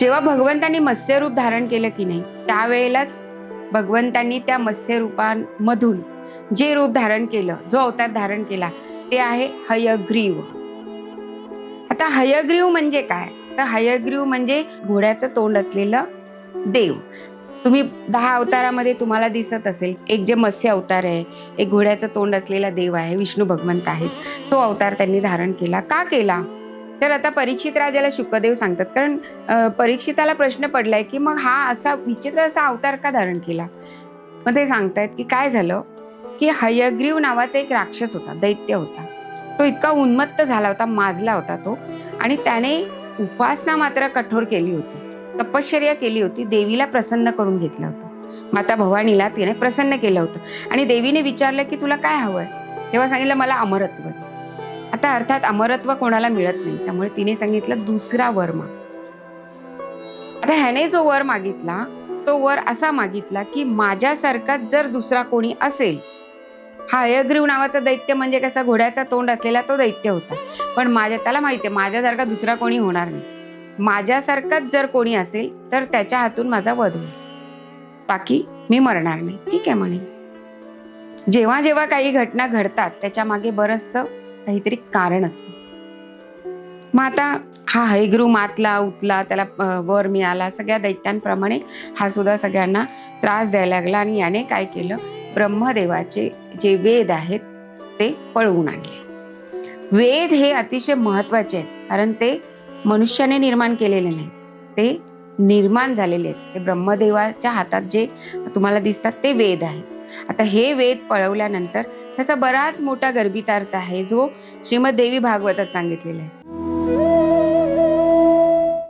जेव्हा भगवंतांनी मत्स्यरूप धारण केलं की नाही त्यावेळेलाच भगवंतांनी त्या मत्स्यरूपांमधून जे रूप धारण केलं जो अवतार धारण केला ते आहे हयग्रीव. आता हयग्रीव म्हणजे काय? तर हयग्रीव म्हणजे घोड्याचं तोंड असलेलं देव. तुम्ही दहा अवतारामध्ये तुम्हाला दिसत असेल एक जे मत्स्य अवतार आहे एक घोड्याचं तोंड असलेला देव आहे विष्णू भगवंत आहे तो अवतार त्यांनी धारण केला. का केला? तर आता परीक्षित राजाला शुकदेव सांगतात. कारण परीक्षिताला प्रश्न पडलाय की मग हा असा विचित्र असा अवतार का धारण केला? मग ते सांगतायत की काय झालं? की हयग्रीव नावाचा एक राक्षस होता दैत्य होता. तो इतका उन्मत्त झाला होता माजला होता तो. आणि त्याने उपासना मात्र कठोर केली होती. तपश्चर्या केली होती देवीला प्रसन्न करून घेतलं होतं. माता भवानीला तिने प्रसन्न केलं होतं. आणि देवीने विचारलं की तुला काय हवंय? तेव्हा सांगितलं मला अमरत्व दे. अर्थात अमरत्व कोणाला मिळत नाही. त्यामुळे तिने सांगितलं दुसरा वर माग. आता ह्याने जो वर मागितला तो वर असा मागितला की माझ्यासारखा जर दुसरा कोणी असेल हा हयग्रीव नावाचा दैत्य म्हणजे कसा घोड्याचा तोंड असलेला तो दैत्य होता. पण माझ्या त्याला माहिती आहे माझ्यासारखा दुसरा कोणी होणार नाही. माझ्यासारखाच जर कोणी असेल तर त्याच्या हातून माझा वध होईल. बाकी मी मरणार नाही. ठीक आहे म्हणे. जेव्हा जेव्हा काही घटना घडतात त्याच्यामागे बरंचसं काहीतरी कारण असतं. मग आता हा हैग्रू मातला उतला त्याला वर मिळाला सगळ्या दैत्यांप्रमाणे हा सुद्धा सगळ्यांना त्रास द्यायला लागला आणि याने काय केलं ब्रह्मदेवाचे जे वेद आहेत ते पळवून आणले. वेद हे अतिशय महत्त्वाचे आहेत कारण ते मनुष्याने निर्माण केलेले नाही ते निर्माण झालेले आहेत. ते ब्रह्मदेवाच्या हातात जे तुम्हाला दिसतात ते वेद आहेत. आता हे वेद पळवल्यानंतर त्याचा बराच मोठा गर्भितार्थ आहे जो श्रीमद देवी भागवतात सांगितलेला आहे.